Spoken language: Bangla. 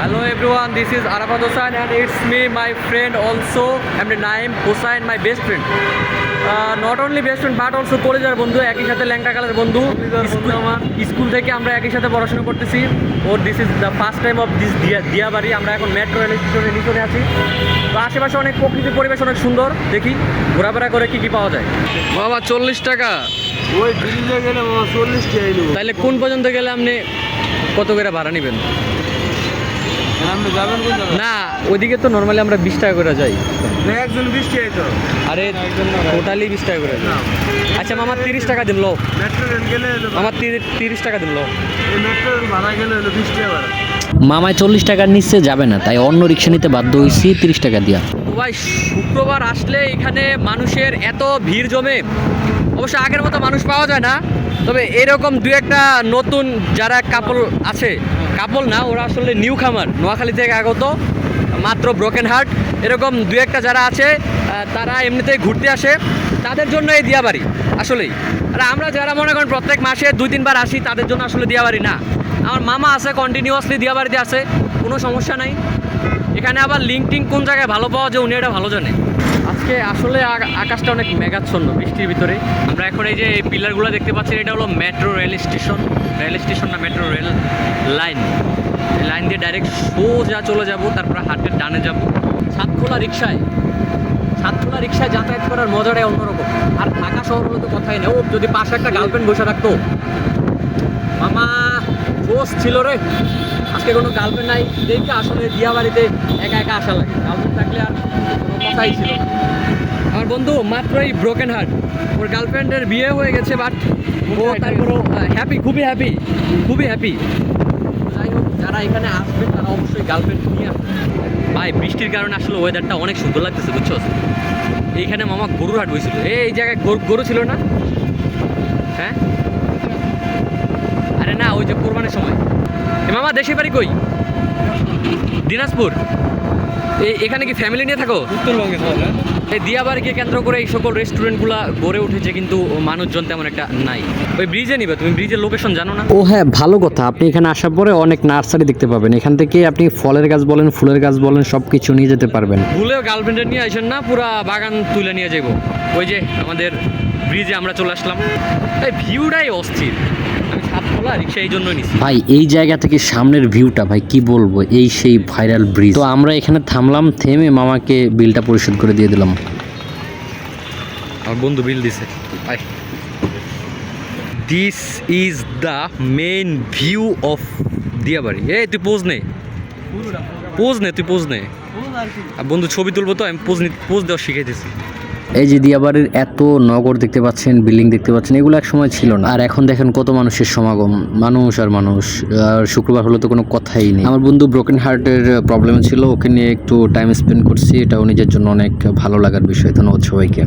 Hello everyone, this is Arafat Hossain and it's me, my friend also, and the name Hossain, my best friend. Uh, not only best friend but also কলেজের বন্ধু একই সাথে ল্যাংটা কালের বন্ধু। স্কুল স্কুল থেকে আমরা একই সাথে পড়াশোনা করতেছি। ওর this is the first time of this Diabari আমরা এখন মেট্রো রেল স্টেশনের নিচনে আছি। তো আশেপাশে অনেক প্রকৃতির পরিবেশ অনেক সুন্দর। দেখি ঘোরাফেরা করে কি কি পাওয়া যায়। বাবা চল্লিশ টাকা। ওই গেলে চল্লিশ টাকা তাহলে কোন পর্যন্ত গেলে আপনি কত করে ভাড়া নেবেন আপনি যাবেন কোন জায়গায় না ওইদিকে তো নর্মালি আমরা বিশ টাকা করে যাই। একজন বিশ টাকাই তো। আরে টোটালি বিশ টাকা করে না আচ্ছা মামা তিরিশ টাকা দিন লো মেট্রো রেল গেলে আমার তিরিশ টাকা দিন লো এই মেট্রো রেল ভাড়া গেলে হলো বিশ টাকা ভাড়া। মামায় চল্লিশ টাকার নিচে যাবে না তাই অন্য রিক্সা নিতে বাধ্য হয়েছি তিরিশ টাকা দিয়া। ভাই শুক্রবার আসলে এখানে মানুষের এত ভিড় জমে অবশ্য আগের মতো মানুষ পাওয়া যায় না। তবে এরকম দু একটা নতুন যারা কাপল আছে কাপল না, ওরা আসলে নিউ খামার নোয়াখালী থেকে আগত, মাত্র ব্রোকেন হার্ট এরকম দু একটা যারা আছে তারা এমনিতেই ঘুরতে আসে। তাদের জন্য এই দিয়াবাড়ি, আসলেই। আর আমরা যারা মনে করেন প্রত্যেক মাসে দুই তিনবার আসি, তাদের জন্য আসলে দিয়াবাড়ি না। আমার মামা আছে কন্টিনিউয়াসলি দিয়াবাড়িতে আছে, কোনো সমস্যা নাই। এখানে আবার লিঙ্ক টিঙ্ক কোন জায়গায় ভালো পাওয়া যায়, উনি এটা ভালো জানে। আজকে আসলে আকা- আকাশটা অনেক মেঘাচ্ছন্ন বৃষ্টির ভিতরে। আমরা এখন এই যে পিলারগুলো দেখতে পাচ্ছি এটা হলো metro rail station rail station না মেট্রো রেল লাইন লাইন দিয়ে ডাইরেক্ট সোজা চলে যাব, তারপরে হাটের ডানে যাব। সাতখোলা রিক্সায় সাতখোলা রিক্সায় যাতায়াত করার মজাটাই অন্যরকম। আর ঢাকা শহর হলে তো কথাই নেই। ও, যদি পাশে একটা গার্লফ্রেন্ড বসে থাকতো। মামা! জোশ ছিল রে। আজকে কোনো গার্লফ্রেন্ড নাই। দেখে আসলে দিয়া বাড়িতে একা একা আসা লাগে। গার্লফ্রেন্ড থাকলে আর কোনো কথাই ছিল আমার বন্ধু মাত্রই ব্রোকেন হার্ট ওর গার্লফ্রেন্ডের বিয়ে হয়ে গেছে বাট ও তারপরও হ্যাপি খুবই হ্যাপি খুবই হ্যাপি যাই হোক যারা এখানে আসবে তারা অবশ্যই গার্লফ্রেন্ড নিয়ে আসবে। ভাই বৃষ্টির কারণে আসলে ওয়েদারটা অনেক সুন্দর লাগতেছে বুঝছ? এইখানে মামা গরুর হাট হয়েছিল। এই জায়গায় গরু- গরু ছিল না? হ্যাঁ? না ওই যে কোরবানের সময়। মামা দেশের বাড়ি কই? দিনাজপুর। এই এখানে কি ফ্যামিলি নিয়ে থাকো? উত্তরবঙ্গে এই দিয়াবাড়িকে কেন্দ্র করে এই সকল রেস্টুরেন্টগুলো গড়ে উঠেছে কিন্তু মানুষজন তেমন একটা নাই। ওই ব্রিজে নিবে তুমি ব্রিজের লোকেশন জানো না? ও হ্যাঁ ভালো কথা। আপনি এখানে আসার পরে অনেক নার্সারি দেখতে পাবেন। এখান থেকে আপনি ফলের গাছ বলেন ফুলের গাছ বলেন সব কিছু নিয়ে যেতে পারবেন। ভুলেও গার্লফ্রেন্ডের নিয়ে আসেন না পুরা বাগান তুলে নিয়ে যাব ওই যে আমাদের ব্রিজে আমরা চলে আসলাম। এই ভিউটাই অস্থির। আমি সাত রিক্সা এই নিছি। ভাই এই জায়গা থেকে সামনের ভিউটা ভাই কি বলব? এই সেই ভাইরাল ব্রিজ তো আমরা এখানে থামলাম থেমে মামাকে বিলটা পরিশোধ করে দিয়ে দিলাম। আমার বন্ধু বিল দিছে। ভাই this is the main view of Diabari. এই তুই পোজ নে। পোজ নে তুই পোজ নে। আর বন্ধু ছবি তুলবো তো আমি পোজ পোজ দেওয়া শিখাইতেছি। এই যে দিয়াবাড়ির এত নগর দেখতে পাচ্ছেন, বিল্ডিং দেখতে পাচ্ছেন, এগুলো এক সময় ছিল না। আর এখন দেখেন কত মানুষের সমাগম, মানুষ আর মানুষ। আর শুক্রবার হলে তো কোনো কথাই নেই। আমার বন্ধু ব্রোকেন হার্টের প্রবলেম ছিল, ওকে নিয়ে একটু টাইম স্পেন্ড করছি, এটাও নিজের জন্য অনেক ভালো লাগার বিষয়। ধন্যবাদ সবাইকে।